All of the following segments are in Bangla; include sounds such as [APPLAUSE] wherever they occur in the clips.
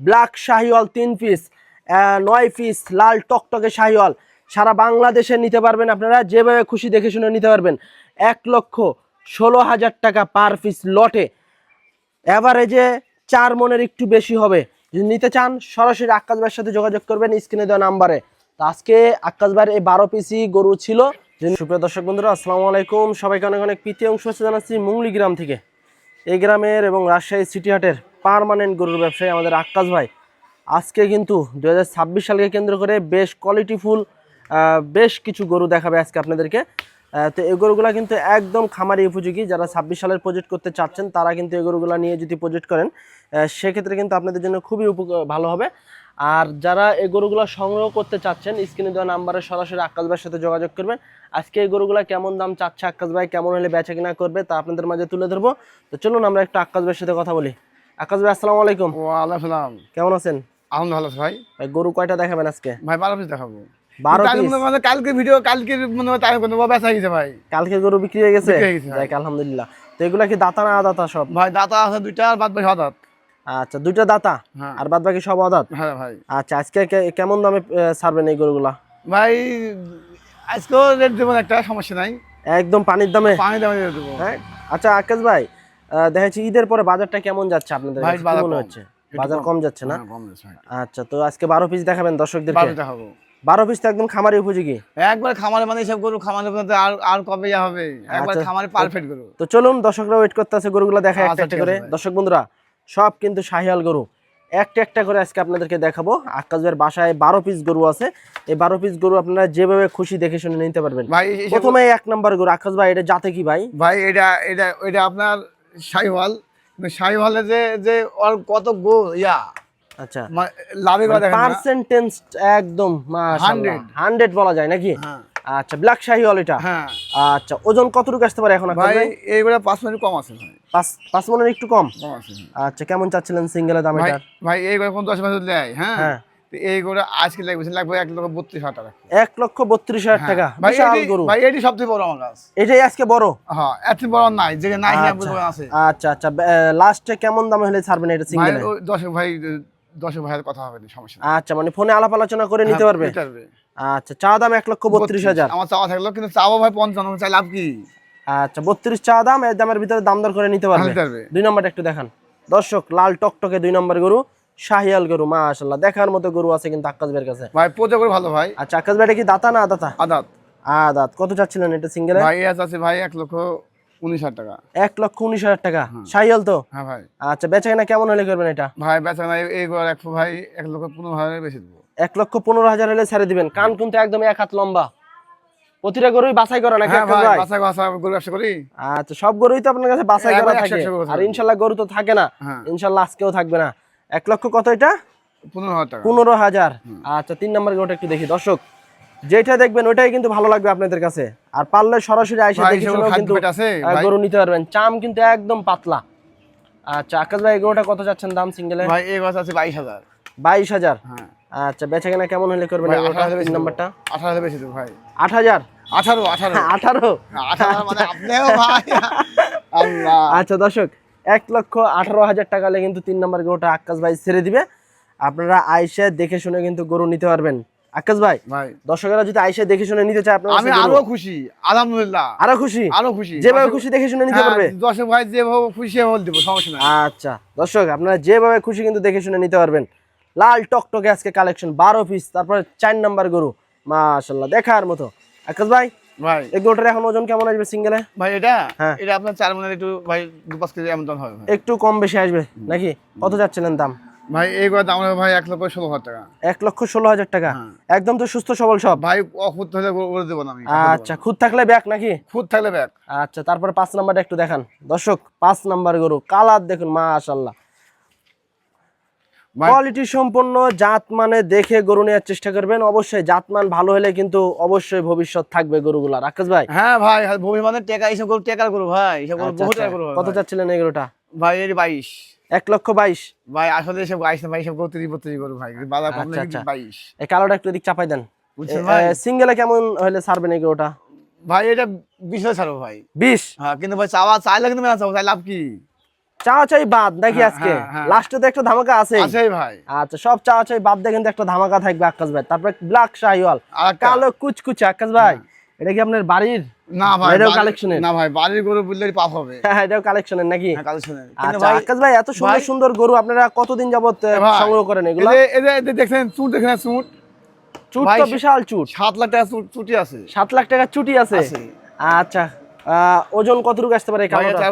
ব্ল্যাক শাহিওয়াল তিন পিস নয় পিস লাল টকটকে শাহিওয়াল। সারা বাংলাদেশে নিতে পারবেন আপনারা, যেভাবে খুশি দেখে শুনে নিতে পারবেন। এক লক্ষ ষোলো হাজার টাকা পার পিস লটে। অ্যাভারেজে চার মনের একটু বেশি হবে। যদি নিতে চান, সরাসরি আকাশ ভাইয়ের সাথে যোগাযোগ করবেন স্ক্রিনে দেওয়া নাম্বারে। তো আজকে আকাশ ভাইয়ের এই বারো পিসি গরু ছিল। সুপ্রিয় দর্শক বন্ধুরা, আসসালামু আলাইকুম। সবাইকে অনেক অনেক প্রীতি অংশ জানাচ্ছি মুংলি গ্রাম থেকে। এই গ্রামের এবং রাজশাহী সিটি হাটের পার্মানেন্ট গরুর ব্যবসায়ী আমাদের আকাশ ভাই। আজকে কিন্তু দু হাজার ছাব্বিশ সালকে কেন্দ্র করে বেশ কোয়ালিটিফুল বেশ কিছু গরু দেখাবে আজকে আপনাদেরকে। তো এই গরুগুলা কিন্তু একদম খামারি উপযোগী। যারা ছাব্বিশ সালের প্রজেক্ট করতে চাচ্ছেন, তারা কিন্তু এই গরুগুলা নিয়ে যদি প্রজেক্ট করেন সেক্ষেত্রে কিন্তু আপনাদের জন্য খুবই ভালো হবে। আর যারা এই গরুগুলো সংগ্রহ করতে চাচ্ছেন, স্ক্রিনে দেওয়া নাম্বারে সরাসরি আকাশ ভাইয়ের সাথে যোগাযোগ করবেন। আজকে এই গরুগুলা কেমন দাম চাচ্ছে আকাশ ভাই, কেমন হলে বেচা কিনা করবে, তা আপনাদের মাঝে তুলে ধরবো। তো চলুন আমরা একটু আকাশ ভাইয়ের সাথে কথা বলি। আকাশ ভাই আসসালামু আলাইকুম। ওয়ালাইকুম সালাম। কেমন আছেন? আলহামদুলিল্লাহ ভাই। ভাই গরু কয়টা দেখাবেন আজকে? ভাই বারো পিস দেখাবো। মনে কালকে ভিডিও কালকে মনে হয় বেচা গেছে ভাই। কালকে গরু বিক্রি হয়ে গেছে। যাক আলহামদুলিল্লাহ। তো এগুলা কি দাতা না আদাতা সব? ভাই দাতা আছে দুইটা আর বাদ বাকি হঠাৎ আচ্ছা দুইটা দাতা? হ্যাঁ। আর বাদ বাকি সব আদাত? হ্যাঁ ভাই। আচ্ছা আজকে কেমন দামে ছাড়বেন এই গরুগুলা? ভাই আজকেও রেট দেবো একটা সমস্যা নাই। একদম পানির দামে? পানি দামে দেবো। হ্যাঁ। আচ্ছা আকাশ ভাই দেখা যাচ্ছে ঈদের পরে বাজারটা কেমন যাচ্ছে আপনাদের বাজার মনে কম। হচ্ছে? বাজার কম। যাচ্ছে না? হ্যাঁ। আচ্ছা তো আজকে বারো পিস দেখাবেন দর্শকদেরকে। বারো দেখাবো। বারো পিস তো একদম খামারি উপযোগী। একবার খামারে মানে সব গরু খামারে আর আর কবে হবে? একবার আচ্ছা। খামারে পারফেক্ট গরু। তো চলুন দর্শকরা ওয়েট করতে আছে গরুগুলো দেখা একটা আচ্ছা, একটা করে। দর্শক বন্ধুরা সব কিন্তু শাহিয়াল গরু। একটা একটা করে আজকে আপনাদেরকে দেখাবো। আকাশ ভাইয়ের বাসায় বারো পিস গরু আছে। এই বারো পিস গরু আপনারা যেভাবে খুশি দেখে শুনে নিতে পারবেন। ভাই প্রথমে এক নাম্বার গরু। আকাশ ভাই এটা জাতে কি ভাই? ভাই এটা এটা এটা আপনার শাহিওয়াল শাহিওয়ালে যে যে ওর কত গো ইয়া। আচ্ছা। লাভে দেখেন পার্সেন্টেজ একদম মাশাআল্লাহ। 100 হান্ড্রেড বলা যায় নাকি? হ্যাঁ। আচ্ছা ব্ল্যাক শাহিওয়াল এটা? হ্যাঁ। আচ্ছা ওজন কতটুকু আসতে পারে এখন ভাই এইগুলো পাঁচ মিনিট কম আছে ভাই। মনের একটু কম? কম আছে। আচ্ছা কেমন চাচ্ছিলেন সিঙ্গেলের দাম ভাই এটা ভাই এইগুলো দশ মাস দেয় হ্যাঁ। হ্যাঁ। তো আজকে লাগবে লাগবে এক লক্ষ বত্রিশ হাজার টাকা। এক লক্ষ বত্রিশ হাজার টাকা। বিশাল গরু। ভাই এটি সবথেকে বড় আমার কাছে। এটাই আজকে বড়? হ্যাঁ এত বড় নাই যে নাই আচ্ছা। আছে। আচ্ছা আচ্ছা। লাস্টে কেমন দামে হলে ছাড়বেন এটা ভাই সিঙ্গেলে? ভাই দশক ভাইয়ের কথা হবে সমস্যা আচ্ছা মানে ফোনে আলাপ আলোচনা করে নিতে হ্যাঁ, পারবে। আচ্ছা চা দাম এক লক্ষ বত্রিশ হাজার। আমার চাওয়া থাকল কিন্তু চাওয়া ভাই পঞ্চান্ন চাই লাভ কি? আচ্ছা বত্রিশ চা দাম এর দামের ভিতরে দাম দর করে নিতে পারবে। নিতে পারবে। দুই নম্বরটা একটু দেখান। দর্শক লাল টকটকে দুই নম্বর গরু। শাহিয়াল গরু মাশাল্লাহ দেখার মতো গরু আছে কিন্তু আকাশ বের কাছে। ভাই পোজা করে ভালো ভাই। আচ্ছা আকাশ বেটা কি দাতা না দাতা? আদাত। আদাত। কত চাচ্ছিলেন এটা সিঙ্গেলে? ভাই আছে ভাই এক লক্ষ উনিশ হাজার টাকা। এক লক্ষ উনিশ হাজার টাকা। তো? হ্যাঁ ভাই। আচ্ছা কেমন হলে করবেন এটা? ভাই ভাই এক লক্ষ পনেরো হাজার বেশি দেবো। এক লক্ষ পনেরো হাজার হলে ছেড়ে দিবেন। কান কিন্তু একদম এক হাত লম্বা। প্রতিটা গরুই বাছাই করা নাকি হ্যাঁ? বাসা বাসা গরু ব্যবসা করি? আচ্ছা সব গরুই তো আপনার কাছে বাছাই করা থাকে। আর থাকবে। ইনশাল্লাহ গরু তো থাকে না। হ্যাঁ। ইনশাল্লাহ আজকেও থাকবে না। এক লক্ষ কত এটা? পনেরো হাজার আচ্ছা তিন নম্বর গরুটা একটু দেখি। দর্শক যেটা দেখবেন ওটাই কিন্তু ভালো লাগবে আপনাদের কাছে। আর পারলে সরাসরি আইসা দেখে কিন্তু গরু নিতে পারবেন। চাম কিন্তু একদম পাতলা। আচ্ছা আকাশ ভাই গরুটা কত চাচ্ছেন দাম সিঙ্গেলে ভাই এই গাছ আছে বাইশ হাজার। বাইশ হাজার? হ্যাঁ। আচ্ছা বেচা কেনা কেমন হলে করবেন। নাম্বারটা। আঠারো হাজার বেশি ভাই। আট হাজার? আঠারো আঠারো। আঠারো? আঠারো মানে [LAUGHS] আচ্ছা দর্শক এক লক্ষ আঠারো হাজার টাকা হলে কিন্তু তিন নম্বর গরুটা আকাশ ভাই ছেড়ে দিবে। আপনারা আইসে দেখে শুনে কিন্তু গরু নিতে পারবেন। আকাশ ভাই দর্শকরা যদি আইসে দেখে শুনে নিতে চায় আপনারা আমি আরও খুশি আলহামদুলিল্লাহ। আরও খুশি? আরও খুশি। যেভাবে খুশি দেখে শুনে নিতে হ্যাঁ, পারবে। দর্শক ভাই যেভাবে খুশি সেভাবে দেবো সমস্যা নাই। আচ্ছা দর্শক আপনারা যেভাবে খুশি কিন্তু দেখে শুনে নিতে পারবেন। লাল টকটকে আজকে কালেকশন বারো পিস তারপরে চার নাম্বার গরু। মাশাল্লাহ দেখার মতো। আকাশ ভাই ভাই। এই এখন ওজন কেমন আসবে সিঙ্গেলে ভাই এটা? হ্যাঁ। এটা আপনার চার মনের একটু ভাই দু পাঁচ কেজি এমন হবে। একটু কম বেশি আসবে নাকি? কত যাচ্ছিলেন দাম? ভাই এই করে দাম ভাই এক লক্ষ ষোলো হাজার টাকা। এক লক্ষ ষোলো হাজার টাকা? হ্যাঁ। একদম তো সুস্থ সবল সব? ভাই অখুদ হলে বলে দেবো না আমি আচ্ছা খুদ থাকলে ব্যাক নাকি? খুদ থাকলে ব্যাগ। আচ্ছা তারপরে পাঁচ নাম্বারটা একটু দেখান। দর্শক পাঁচ নাম্বার গরু কালার দেখুন মাশাল্লাহ ভাই কোয়ালিটি সম্পন্ন জাত মানে দেখে গরু নেওয়ার চেষ্টা করবেন। অবশ্যই জাতমান ভালো হলে কিন্তু অবশ্যই ভবিষ্যৎ থাকবে গরুগুলা। রাকেশ ভাই? হ্যাঁ ভাই ভূমি মানে টেকা এইসব গরু টেকার করু ভাই এইসব গরু আচ্ছা, বহু আচ্ছা। টাকা করু কত চাচ্ছিলেন এই গরুটা? ভাই এর বাইশ। এক লক্ষ বাইশ? ভাই আসলে এসব বাইশ না ভাই এসব গরু তিরিশ বত্রিশ গরু ভাই। বাজার কম আচ্ছা। বাইশ। এই কালোটা একটু এদিক চাপাই দেন। সিঙ্গেলে কেমন হলে ছাড়বেন এই গরুটা? ভাই এটা বিশ ছাড়বো ভাই। বিশ? হ্যাঁ কিন্তু ভাই চাওয়া চাইলে কিন্তু মেলা চাবো চাই লাভ কি? চা চাই বাদ নাকি হ্যাঁ, আজকে? হ্যাঁ, হ্যাঁ। লাস্টে তো একটা ধামাকা আছে ভাই। আচ্ছা সব চা চাই বাদ দিয়ে কিন্তু একটা ধামাকা থাকবে আকাশ ভাই। তারপরে ব্ল্যাক শাহিওয়াল কালো কুচকুচে আকাশ ভাই। এটা কি আপনার বাড়ির? না ভাই এটাও এর? না ভাই বাড়ির গরু পাপ হবে। হ্যাঁ এটাও কালেকশনের নাকি? হ্যাঁ কালেকশনের কিন্তু আচ্ছা ভাই আকাশ ভাই এত সুন্দর সুন্দর গরু আপনারা কতদিন যাবত সংগ্রহ করেন এগুলো? এই যে- এই যে- এই চুট দেখছেন চুট? চুট তো বিশাল চুট। সাত লাখ টাকা চুট আছে। সাত লাখ টাকা চুটি আছে। আচ্ছা আহ, ওজন কতটুকু আসতে পারে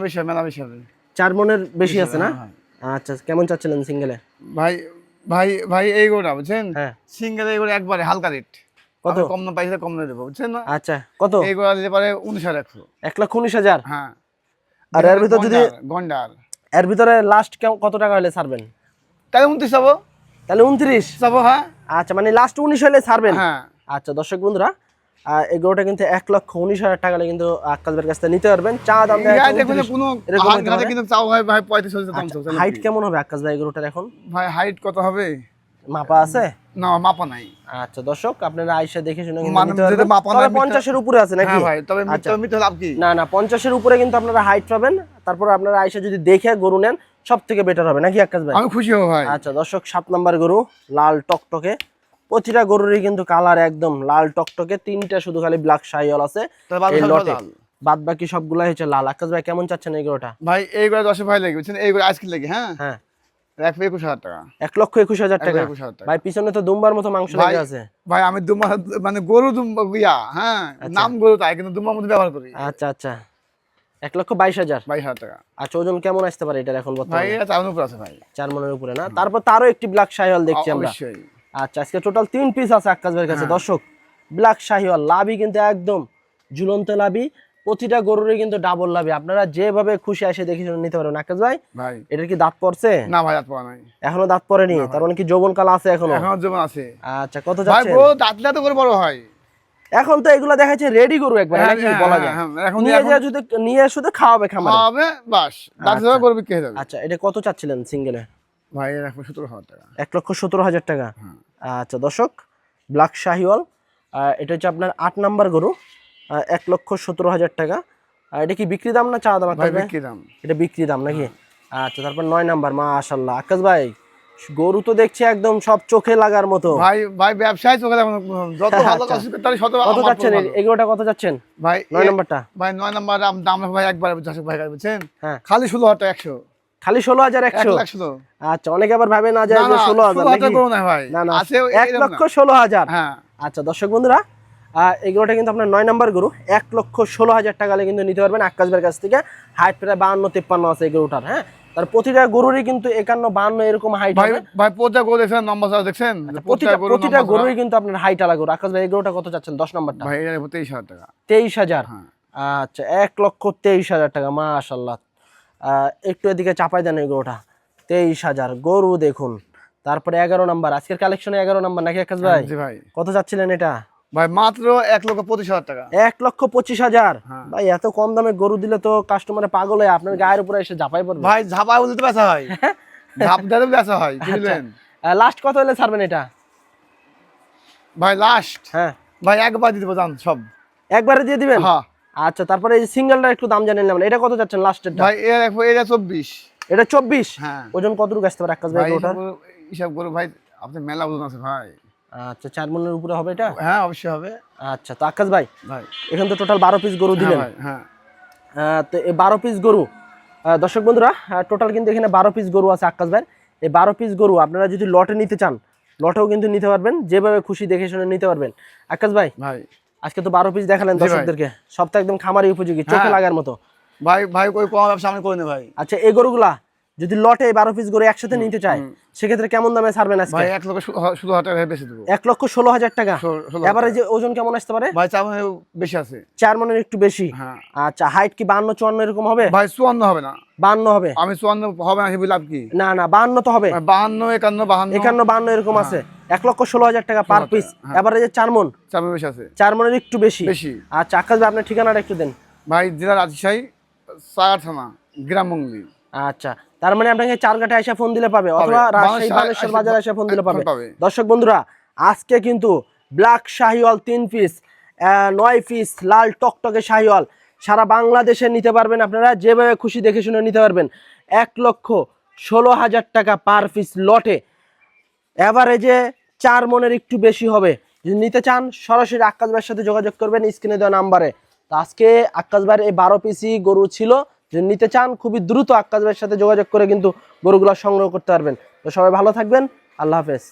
বেশি মেলা বেশি হবে। চার মনের বেশি আছে না? হ্যাঁ, আচ্ছা কেমন চাচ্ছিলেন সিঙ্গেলে? ভাই ভাই ভাই এই গরুটা বুঝছেন? হ্যাঁ। সিঙ্গেল এই একবারে হালকা রেট কত? কম না পাইছে কম না দেবো বুঝছেন না? আচ্ছা কত? এই গরু দিতে পারে উনিশ হাজার একশো। এক লক্ষ উনিশ হাজার? হ্যাঁ। আর এর ভিতর যদি গন্ডার, গন্ডার। এর ভিতরে লাস্ট কত টাকা হলে ছাড়বেন? তাহলে উনত্রিশ যাব তাহলে উনত্রিশ? যাব হ্যাঁ। আচ্ছা মানে লাস্ট উনিশ হলে ছাড়বেন? হ্যাঁ। আচ্ছা দর্শক বন্ধুরা এই গরুটা কিন্তু এক লক্ষ উনিশ হাজার টাকা কিন্তু আক্কাসবের কাছ থেকে নিতে পারবেন। চা দাম দাম আচ্ছা, হাইট কেমন হবে আক্কাস ভাই গরুটার এখন? ভাই হাইট কত হবে? মাপা আছে? না মাপা নাই। আচ্ছা দর্শক আপনারা আইসা দেখে শুনে কিন্তু মানে মাপা উপরে আছে নাকি? হ্যাঁ ভাই তবে আচ্ছা। মিথ্যা মিথ্যা লাভ কি? না না পঞ্চাশের উপরে কিন্তু আপনারা হাইট পাবেন। তারপর আপনারা আইসা যদি দেখে গরু নেন সব থেকে বেটার হবে। নাকি আকাশ ভাই? আমি খুশি হব ভাই। আচ্ছা দর্শক সাত নাম্বার গরু লাল টকটকে। প্রতিটা গরুরই কিন্তু কালার একদম লাল টকটকে তিনটা শুধু খালি ব্ল্যাক শাইওয়াল আছে। বাদ এই বাকি লটে লাল। বাদ। বাকি সবগুলাই হচ্ছে লাল। আকাশ ভাই কেমন চাচ্ছেন এই গরুটা? ভাই এই করে দশ ভাই লাগে বুঝছেন? এই করে আইসক্রিম লাগে হ্যাঁ? হ্যাঁ। এক একুশ হাজার টাকা। এক লক্ষ একুশ হাজার টাকা? একুশ হাজার টাকা। ভাই পিছনে তো দুম্বার মতো মাংস লেগে আছে। ভাই আমি মানে গরু দুম্বা ইয়া হ্যাঁ? নাম গরু তাই কিন্তু দুম্বার ব্যবহার করি। আচ্ছা আচ্ছা। এক লক্ষ বাইশ হাজার? বাইশ হাজার টাকা। আচ্ছা ওজন কেমন আসতে পারে এটার এখন ভাই আছে চার মনের উপরে না? তারপর তারও একটি ব্ল্যাক শাহিওয়াল দেখছি আমরা। অবশ্যই। আচ্ছা আজকে টোটাল তিন পিস আছে আক্কাস ভাইয়ের কাছে দর্শক ব্ল্যাক শাহিওয়াল লাভি কিন্তু একদম ঝুলন্ত লাভি প্রতিটা গরুরই কিন্তু ডাবল লাভি আপনারা যেভাবে খুশি এসে দেখে শুনে নিতে পারবেন। আক্কাস ভাই। ভাই এটার কি দাঁত পড়ছে? না ভাই হাত পাওয়া নাই। এখনও দাঁত পড়েনি? তার মানে কি যৌবন কাল আছে এখনও? এখনও যেমন আছে। আচ্ছা কত যাচ্ছে ভাই যাচ্ছে? গরু দাঁতলে তো করে বড় হয়। এখন তো এগুলা দেখাচ্ছে রেডি গরু একবার হ্যাঁ, নাকি? হ্যাঁ, বলা হ্যাঁ, যায়। হ্যাঁ, এখন নিয়ে যা যদি নিয়ে শুধু খাওয়াবে খামারে। হবে বাস। দাঁত আচ্ছা। গরু বিক্রি হয়ে যাবে। আচ্ছা এটা কত চাচ্ছিলেন সিঙ্গেলে? ভাই এর এখন সতেরো হাজার টাকা। এক লক্ষ সতেরো হাজার টাকা। আচ্ছা দর্শক ব্ল্যাক শাহিওয়াল এটা হচ্ছে আপনার আট নাম্বার গরু এক লক্ষ সতেরো হাজার টাকা। এটা কি বিক্রি দাম না চা দাম বিক্রি দাম। এটা বিক্রি দাম নাকি? আচ্ছা তারপর নয় নাম্বার মা আশাল্লাহ আকাশ ভাই গরু তো দেখছি একদম সব চোখে লাগার মতো। ভাই ভাই ব্যবসায় চোখে দেখুন যত ভালো আচ্ছা। কাজ করতে পারি শত কত যাচ্ছেন এগুলোটা কত যাচ্ছেন ভাই নয় নাম্বারটা। ভাই নয় নাম্বার দাম- ভাই একবার ভাই বুঝছেন? হ্যাঁ। খালি ষোলো হাজার একশো। খালি ষোলো হাজার একশো। আচ্ছা অনেকে আবার ভাবে না যায় ষোলো হাজার না না এক লক্ষ ষোলো হাজার। হ্যাঁ। আচ্ছা দর্শক বন্ধুরা গরুটা কিন্তু আপনার নয় নম্বর গরু। এক লক্ষ ষোলো হাজার টাকা কিন্তু নিতে পারবেন আকাশবের কাছ থেকে। হাইট প্রায় বাহান্ন তিপ্পান্ন আছে এই গরুটার হ্যাঁ? তার প্রতিটা গরুরই কিন্তু একান্ন বাহান্ন এরকম হাইট ভাই ভাই প্রতিটা গরু দেখছেন নম্বর দেখছেন? প্রতিটা প্রতিটা গরুরই কিন্তু আপনার হাইট আলাদা গরু। আকাশ ভাই এই গরুটা কত চাচ্ছেন? দশ নম্বরটা। ভাই তেইশ হাজার টাকা। তেইশ হাজার। হ্যাঁ। আচ্ছা এক লক্ষ তেইশ হাজার টাকা মাশাল্লাহ একটু এদিকে চাপাই দেন গরুটা। তেইশ হাজার। গরু দেখুন। তারপরে এগারো নাম্বার। আজকের কালেকশনে এগারো নাম্বার নাকি আকাশ ভাই? ভাই। কত চাচ্ছিলেন এটা? ভাই মাত্র এক লক্ষ পঁচিশ হাজার টাকা। এক লক্ষ পঁচিশ হাজার? হ্যাঁ। ভাই এত কম দামে গরু দিলে তো কাস্টমারে পাগল হয়ে আপনার গায়ের উপরে এসে ঝাপাই পড়বে। ভাই ঝাপা বলতে বেচা হয়। [LAUGHS] বেচা হয় আচ্ছা। বুঝলেন? লাস্ট কত হলে ছাড়বেন এটা? ভাই লাস্ট হ্যাঁ। ভাই একবার দিতে যান সব। একবারে দিয়ে দিবেন? হ্যাঁ। আচ্ছা তারপরে এই সিঙ্গেলটা একটু দাম জানেন না এটা কত যাচ্ছেন লাস্টের ভাই এটা চব্বিশ। এটা চব্বিশ? হ্যাঁ। ওজন কতটুকু আসতে পারে আকাশ ভাই ভাই গরুটার হিসাব করো- ভাই আপনার মেলা ওজন আছে ভাই। আচ্ছা চার মনের উপরে হবে এটা? হ্যাঁ অবশ্যই হবে। আচ্ছা তো আকাশ ভাই ভাই। এখানে তো টোটাল বারো পিস গরু হ্যাঁ দিলেন। হ্যাঁ। তো এই বারো পিস গরু দর্শক বন্ধুরা টোটাল কিন্তু এখানে বারো পিস গরু আছে আকাশ ভাই। এই বারো পিস গরু আপনারা যদি লটে নিতে চান লটেও কিন্তু নিতে পারবেন যেভাবে খুশি দেখে শুনে নিতে পারবেন। আকাশ ভাই ভাই। আজকে তো বারো পিস দেখালেন। দর্শকদেরকে সব তো একদম খামারি উপযোগী চোখে হ্যাঁ। লাগার মতো ভাই ভাই কই কম ব্যবসা আমি করে নে ভাই আচ্ছা এই গরুগুলা যদি লটে বারো পিস গরু একসাথে নিতে চায় সেক্ষেত্রে কেমন দামে ছাড়বেন আজকে? ভাই এক লক্ষ ষোলো- হাজার টাকা বেশি দেবো। এক লক্ষ ষোলো হাজার টাকা। এবারে যে ওজন কেমন আসতে পারে? ভাই চাপ বেশি আছে। চার মনের একটু বেশি। হ্যাঁ। আচ্ছা হাইট কি বান্ন চুয়ান্ন এরকম হবে? ভাই চুয়ান্ন হবে না। বান্ন হবে। আমি চুয়ান্ন হবে না লাভ কি? না না বান্ন তো হবে। বাহান্ন একান্ন বাহান্ন। একান্ন বান্ন এরকম আছে। এক লক্ষ ষোলো হাজার টাকা পার পিস হ্যাঁ। এবারে যে চার মন। চাপে বেশি আছে। চার মনের একটু বেশি। বেশি। আচ্ছা আকাশ ভাই আপনার ঠিকানাটা একটু দেন। ভাই জেলা রাজশাহী সাগার থানা গ্রাম আচ্ছা তার মানে আপনাকে চার ঘাটে এসে ফোন দিলে পাবে অথবা রাজশাহী বানেশ্বর বাজারে এসে ফোন দিলে পাবে। দর্শক বন্ধুরা আজকে কিন্তু ব্ল্যাক শাহিওয়াল তিন পিস নয় পিস লাল টকটকে শাহিওয়াল। সারা বাংলাদেশে নিতে পারবেন আপনারা যেভাবে খুশি দেখে শুনে নিতে পারবেন। এক লক্ষ ষোলো হাজার টাকা পার পিস লটে। অ্যাভারেজে চার মনের একটু বেশি হবে। যদি নিতে চান সরাসরি আক্কাস ভাইয়ের সাথে যোগাযোগ করবেন স্ক্রিনে দেওয়া নাম্বারে। তো আজকে আক্কাস ভাইয়ের এই বারো পিসি গরু ছিল যদি নিতে চান, খুবই দ্রুত আক্কাজ ভাইয়ের সাথে যোগাযোগ করে কিন্তু গরুগুলো সংগ্রহ করতে পারবেন। তো সবাই ভালো থাকবেন। আল্লাহ হাফেজ।